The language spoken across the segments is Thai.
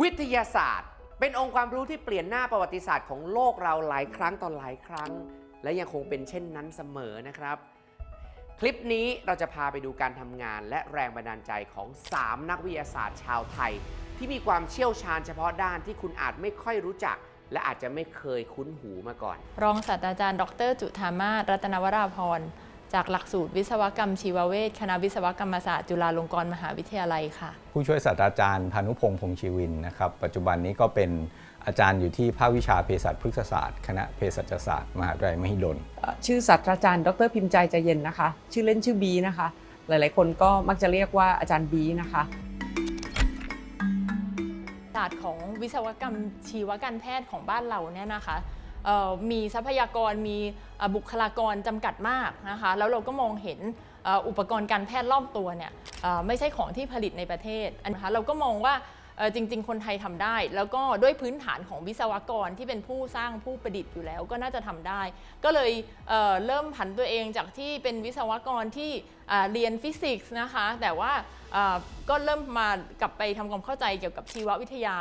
วิทยาศาสตร์ เป็นองค์ความรู้ที่เปลี่ยนหน้าประวัติศาสตร์ของโลกเราหลายครั้งต่อหลายครั้ง และยังคงเป็นเช่นนั้นเสมอนะครับ คลิปนี้เราจะพาไปดูการทำงานและแรงบันดาลใจของ 3 นักวิทยาศาสตร์ชาวไทย ที่มีความเชี่ยวชาญเฉพาะด้านที่คุณอาจไม่ค่อยรู้จัก และอาจจะไม่เคยคุ้นหูมาก่อน รองศาสตราจารย์ ดร จุธามาศรัตนวราพร จากหลักสูตรวิศวกรรมชีวเวชคณะวิศวกรรมศาสตร์จุฬาลงกรณ์มหาวิทยาลัยค่ะ ผู้ช่วยศาสตราจารย์พานุพงษ์พงษ์ชีวินนะครับ ปัจจุบันนี้ก็เป็นอาจารย์อยู่ที่ภาควิชาเภสัชพฤกษศาสตร์ คณะเภสัชศาสตร์มหาวิทยาลัยมหิดลเอ่อชื่อศาสตราจารย์ดรพิมพ์ใจใจเย็นนะคะ ชื่อเล่นชื่อบีนะคะ หลายๆ คนก็มักจะเรียกว่าอาจารย์บีนะคะศาสตร์ของวิศวกรรมชีวการแพทย์ของบ้านเราเนี่ยนะคะเอ่อ มีทรัพยากรมีบุคลากรจำกัดมากนะคะแล้วเราก็มองเห็นอุปกรณ์การแพทย์รอบตัวเนี่ยไม่ใช่ของที่ผลิตในประเทศนะคะเราก็มองว่าจริง ๆ คนไทยทำได้ แล้วก็ด้วยพื้นฐานของวิศวกรที่เป็นผู้สร้างผู้ประดิษฐ์อยู่แล้วก็น่าจะทำได้ ก็เลยเเริ่มผันตัวเองจากที่เป็นวิศวกรที่เรียนฟิสิกส์นะคะ แต่ว่าก็เริ่มมากลับไปทำความเข้าใจเกี่ยวกับชีววิทยา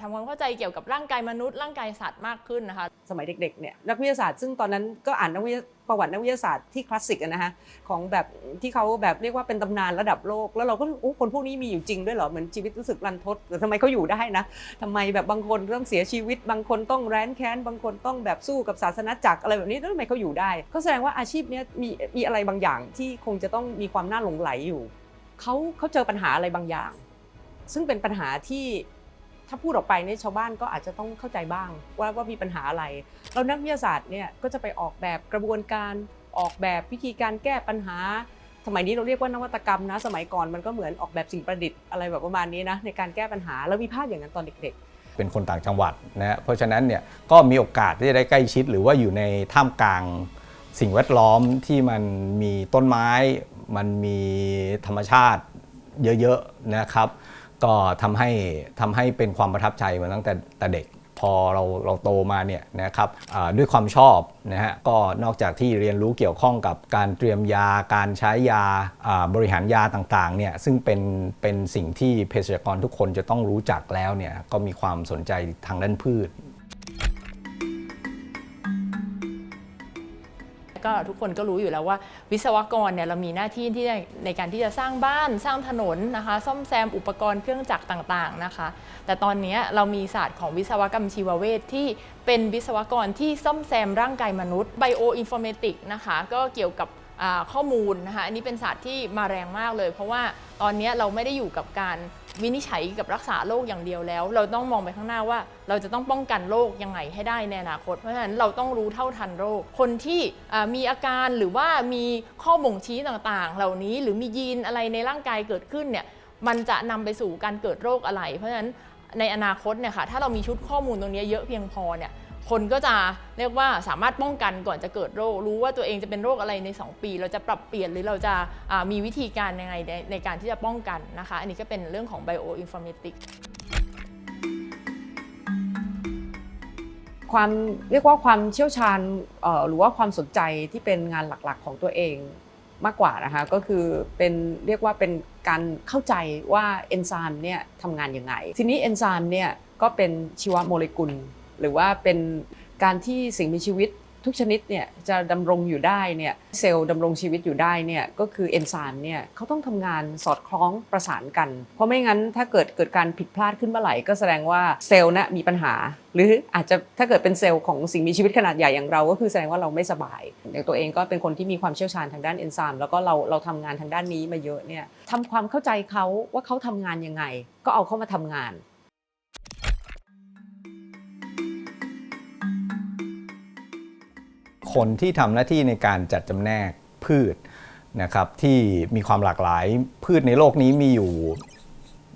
ทำความเข้าใจเกี่ยวกับร่างกายมนุษย์ร่างกายสัตว์มากขึ้นนะคะ สมัยเด็กๆเนี่ยนักวิทยาศาสตร์ซึ่งตอนนั้นก็อ่านนักวิทยาประวัตินักวิทยาศาสตร์ที่คลาสสิกนะฮะของแบบที่เขาแบบเรียกว่าเป็นตำนานระดับโลก แล้วเราก็โอ้คนพวกนี้มีอยู่จริงด้วยเหรอเหมือนชีวิตรู้สึกรันทดแต่ทำไมเขาอยู่ได้นะทำไมแบบบางคนต้องเสียชีวิต บางคนต้องแร้นแค้น บางคนต้องแบบสู้กับศาสนาจักรอะไรแบบนี้แล้วทำไมเขาอยู่ได้ ก็แสดงว่าอาชีพนี้มีมีอะไรบางอย่างที่คงจะต้องมีความน่าหลงไหลอยู่เขาเขาเจอปัญหาอะไรบางอย่าง ซึ่งเป็นปัญหาที่ ถ้าพูดออกไปเนี่ยชาวบ้านก็อาจจะต้องเข้าใจบ้างว่าว่ามีปัญหาอะไรเรานักวิทยาศาสตร์เนี่ยก็จะไปออกแบบกระบวนการออกแบบวิธีการแก้ปัญหา สมัยนี้เราเรียกว่านวัตกรรมนะ สมัยก่อนมันก็เหมือนออกแบบสิ่งประดิษฐ์อะไรแบบประมาณนี้นะในการแก้ปัญหาแล้วมีภาพอย่างนั้นตอนเด็ก ๆ เป็นคนต่างจังหวัดนะฮะเพราะฉะนั้นเนี่ยก็มีโอกาสที่จะได้ใกล้ชิด หรือว่าอยู่ในท่ามกลางสิ่งแวดล้อมที่มันมีต้นไม้ มันมีธรรมชาติเยอะๆนะครับ ก็ทำให้ทำให้เป็นความประทับใจมาตั้งแต่แต่เด็กพอเราเราโตมาเนี่ยนะครับด้วยความชอบนะฮะก็นอกจากที่เรียนรู้เกี่ยวข้องกับการเตรียมยาการใช้ยาบริหารยาต่างๆเนี่ยซึ่งเป็นเป็นสิ่งที่เภสัชกรทุกคนจะต้องรู้จักแล้วเนี่ยก็มีความสนใจทางด้านพืช ก็ทุกคนก็รู้อยู่แล้วว่า วิศวกรเนี่ยเรามีหน้าที่ที่ในการที่จะสร้างบ้านสร้างถนนนะคะ ซ่อมแซมอุปกรณ์เครื่องจักรต่างๆนะคะ แต่ตอนนี้เรามีศาสตร์ของวิศวกรรมชีวเวชที่เป็นวิศวกรที่ซ่อมแซมร่างกายมนุษย์ไบโออินฟอร์เมติกนะคะก็เกี่ยวกับข้อมูลนะคะอันนี้เป็นศาสตร์ที่มาแรงมากเลย เพราะว่าตอนนี้เราไม่ได้อยู่กับการ วินิจฉัยกับรักษาโรคอย่างเดียวแล้ว เราต้องมองไปข้างหน้าว่า เราจะต้องป้องกันโรคยังไงให้ได้ในอนาคต เพราะฉะนั้นเราต้องรู้เท่าทันโรค คนที่มีอาการหรือว่ามีข้อบ่งชี้ต่างๆ เหล่านี้หรือมียีนอะไรในร่างกายเกิดขึ้นเนี่ยมันจะนำไปสู่การเกิดโรคอะไร เพราะฉะนั้นในอนาคตเนี่ยค่ะถ้าเรามีชุดข้อมูลตรงนี้เยอะเพียงพอเนี่ย คนก็จะเรียกว่าสามารถป้องกันก่อนจะเกิดโรค รู้ว่าตัวเองจะเป็นโรคอะไรใน 2 ปี เราจะปรับเปลี่ยนหรือเราจะมีวิธีการยังไงในในการที่จะป้องกันนะคะ อันนี้ก็เป็นเรื่องของ bioinformatics ความเรียกว่าความเชี่ยวชาญหรือว่าความสนใจที่เป็นงานหลักๆ ของตัวเองมากกว่านะคะก็คือเป็นเรียกว่าเป็นการเข้าใจว่าเอนไซม์เนี่ยทำงานยังไง ทีนี้เอนไซม์เนี่ยก็เป็นชีวโมเลกุล หรือว่าเป็นการที่สิ่งมีชีวิตทุกชนิดเนี่ยจะดำรงอยู่ได้เนี่ยเซลล์ดำรงชีวิตอยู่ได้เนี่ยก็คือเอนไซม์เนี่ยเขาต้องทำงานสอดคล้องประสานกัน เพราะไม่งั้นถ้าเกิดเกิดการผิดพลาดขึ้นเมื่อไหร่ก็แสดงว่าเซลล์นะมีปัญหา หรืออาจจะถ้าเกิดเป็นเซลล์ของสิ่งมีชีวิตขนาดใหญ่อย่างเรา ก็คือแสดงว่าเราไม่สบายอย่างตัวเองก็เป็นคนที่มีความเชี่ยวชาญทางด้านเอนไซม์แล้วก็เราเราทำงานทางด้านนี้มาเยอะเนี่ยทำความเข้าใจเขาว่าเขาทำงานยังไง ก็เอาเข้ามาทำงาน คนที่ทำหน้าที่ในการจัดจำแนกพืชนะครับที่มีความหลากหลายพืชในโลกนี้มีอยู่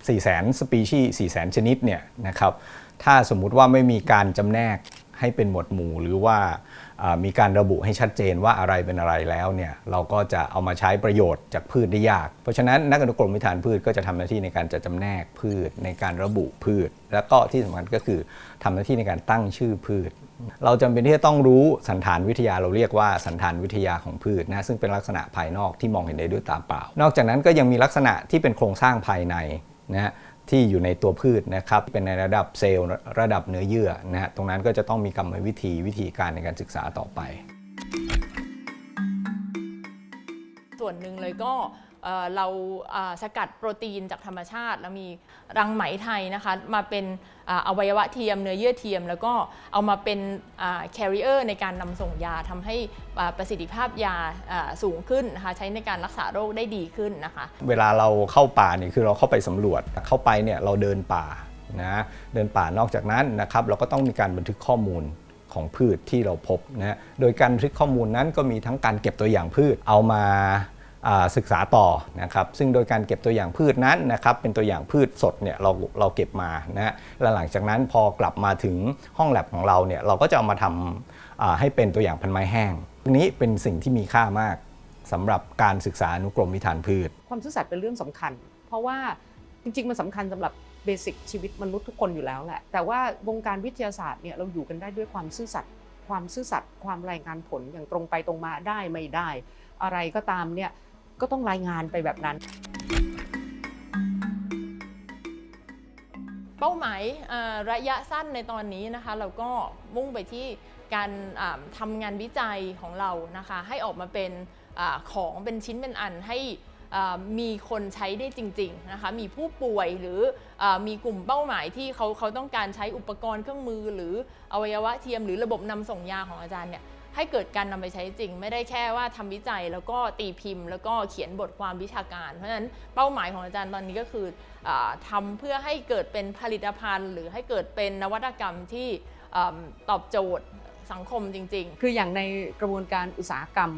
4 0 0 0 0สปีชีส์4 0 0 0 0ชนิดเนี่ยนะครับถ้าสมมุติว่าไม่มีการจำแนกให้เป็นหมวดหมู่ หรือว่ามีการระบุให้ชัดเจนว่าอะไรเป็นอะไรแล้วเนี่ยเราก็จะเอามาใช้ประโยชน์จากพืชได้ยาก เพราะฉะนั้นนักอนุกรมวิธานพืชก็จะทำหน้าที่ในการจัดจำแนกพืชในการระบุพืช แล้วก็ที่สำคัญก็คือทำหน้าที่ในการตั้งชื่อพืช เราจำเป็นที่จะต้องรู้สันฐานวิทยาเราเรียกว่าสันฐานวิทยาของพืชนะซึ่งเป็นลักษณะภายนอกที่มองเห็นได้ด้วยตาเปล่า นอกจากนั้นก็ยังมีลักษณะที่เป็นโครงสร้างภายในนะฮะที่อยู่ในตัวพืชนะครับเป็นในระดับเซลล์ระดับเนื้อเยื่อนะฮะตรงนั้นก็จะต้องมีกรรมวิธีวิธีการในการศึกษาต่อไป ส่วนหนึ่งเลยก็ เราสกัดโปรตีนจากธรรมชาติ แล้วมีรังไหมไทยนะคะมาเป็นออวัยวะเทียมเนื้อเยื่อเทียม แล้วก็เอามาเป็นแคริเออร์ในการนำส่งยาทำให้ประสิทธิภาพยาสูงขึ้นนะคะใช้ในการรักษาโรคได้ดีขึ้นนะคะ เวลาเราเข้าป่าเนี่ยคือเราเข้าไปสำรวจเข้าไปเนี่ยเราเดินป่านะเดินป่านอกจากนั้นนะครับเราก็ต้องมีการบันทึกข้อมูลของพืชที่เราพบนะโดยการบันทึกข้อมูลนั้นก็มีทั้งการเก็บตัวอย่างพืชเอามา ศึกษาต่อนะครับซึ่งโดยการเก็บตัวอย่างพืชนั้นนะครับเป็นตัวอย่างพืชสดเนี่ยเราเราเก็บมานะฮะและหลังจากนั้นพอกลับมาถึงห้องแลบของเราเนี่ยเราก็จะเอามาทำให้เป็นตัวอย่างพันไม้แห้งตรงนี้เป็นสิ่งที่มีค่ามากสำหรับการศึกษาอนุกรมวิธานพืช ความซื่อสัตย์เป็นเรื่องสำคัญ เพราะว่าจริงๆมันสำคัญสำหรับเบสิกชีวิตมนุษย์ทุกคนอยู่แล้วแหละแต่ว่าวงการวิทยาศาสตร์เนี่ยเราอยู่กันได้ด้วยความซื่อสัตย์ความซื่อสัตย์ความรายงานผลอย่างตรงไปตรงมาได้ไม่ได้ อะไรก็ตามเนี่ย ก็ต้องรายงานไปแบบนั้น เป้าหมายระยะสั้นในตอนนี้นะคะ เราก็มุ่งไปที่การอ่าทำงานวิจัยของเรานะคะ ให้ออกมาเป็นอของเป็นชิ้นเป็นอันให้มีคนใช้ได้จริงๆนะคะ มีผู้ป่วยหรืออมีกลุ่มเป้าหมายที่เขาเขาต้องการใช้อุปกรณ์เครื่องมือ หรืออวัยวะเทียมหรือระบบนำส่งยาของอาจารย์เนี่ย ให้เกิดการนำไปใช้จริง ไม่ได้แค่ว่าทำวิจัยแล้วก็ตีพิมพ์ แล้วก็เขียนบทความวิชาการ เพราะฉะนั้นเป้าหมายของอาจารย์ตอนนี้ก็คืออาทำเพื่อให้เกิดเป็นผลิตภัณฑ์ หรือให้เกิดเป็นนวัตกรรมที่ตอบโจทย์สังคมจริง ๆ คืออย่างในกระบวนการอุตสาหกรรม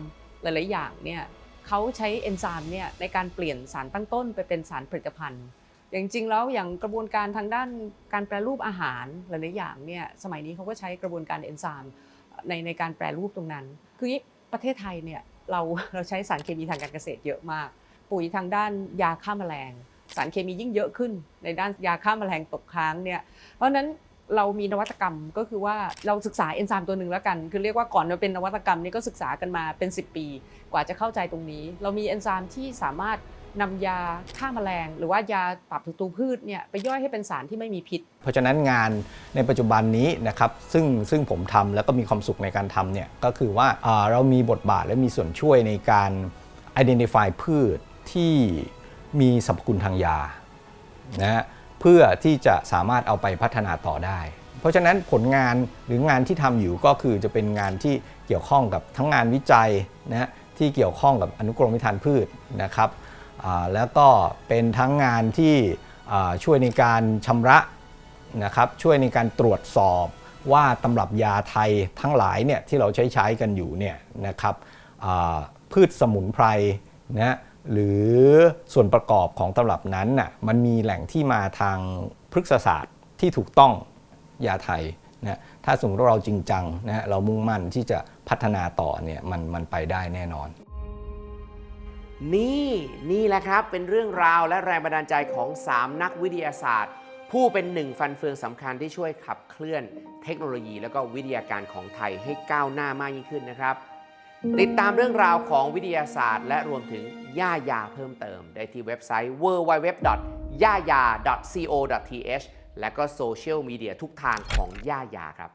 หลาย ๆ อย่างเนี่ยเขาใช้เอนไซม์เนี่ยในการเปลี่ยนสารตั้งต้นไปเป็นสารผลิตภัณฑ์ อย่างจริงแล้วอย่างกระบวนการทางด้านการแปรรูปอาหารหลาย ๆ อย่างเนี่ยสมัยนี้เขาก็ใช้กระบวนการเอนไซม์ ในในการแปรรูปตรงนั้น คือประเทศไทยเนี่ยเราเราใช้สารเคมีทางการเกษตรเยอะมาก ปุ๋ยทางด้านยาฆ่าแมลง สารเคมียิ่งเยอะขึ้น ในด้านยาฆ่าแมลงตกค้างเนี่ยเพราะนั้นเรามีนวัตกรรมก็คือว่าเราศึกษาเอนไซม์ตัวหนึ่งแล้วกัน คือเรียกว่าก่อนมาเป็นนวัตกรรมนี่ก็ศึกษากันมาเป็น 10 ปี กว่าจะเข้าใจตรงนี้ เรามีเอนไซม์ที่สามารถ นำยาฆ่าแมลง หรือว่ายาปรับศัตรูพืชเนี่ยไปย่อยให้เป็นสารที่ไม่มีพิษ เพราะฉะนั้นงานในปัจจุบันนี้นะครับซึ่งซึ่งผมทำแล้วก็มีความสุขในการทำเนี่ยก็คือว่าเรามีบทบาทและมีส่วนช่วยในการ identify พืชที่มีสรรพคุณทางยานะเพื่อที่จะสามารถเอาไปพัฒนาต่อได้ เพราะฉะนั้นผลงานหรืองานที่ทำอยู่ก็คือจะเป็นงานที่เกี่ยวข้องกับทั้งงานวิจัยนะที่เกี่ยวข้องกับอนุกรมวิธานพืชนะครับ แล้วก็เป็นทั้งงานที่ช่วยในการชำระนะครับช่วยในการตรวจสอบว่าตำรับยาไทยทั้งหลายเนี่ยที่เราใช้ใช้กันอยู่เนี่ยนะครับพืชสมุนไพรนะหรือส่วนประกอบของตำรับนั้นน่ะมันมีแหล่งที่มาทางพฤกษศาสตร์ที่ถูกต้องยาไทยนะถ้าสมมติว่าเราจริงจังนะเรามุ่งมั่นที่จะพัฒนาต่อเนี่ยมันมันไปได้แน่นอน นี่นี่แหละครับเป็นเรื่องราวและแรงบันดาลใจของ 3 นักวิทยาศาสตร์ ผู้เป็นหนึ่งฟันเฟืองสำคัญที่ช่วยขับเคลื่อนเทคโนโลยี และก็วิทยาการของไทยให้ก้าวหน้ามากยิ่งขึ้นนะครับ ติดตามเรื่องราวของวิทยาศาสตร์ และรวมถึงย่ายาเพิ่มเติม ได้ที่เว็บไซต์ www.yaya.co.th และก็โซเชียลมีเดียทุกทางของย่ายาครับ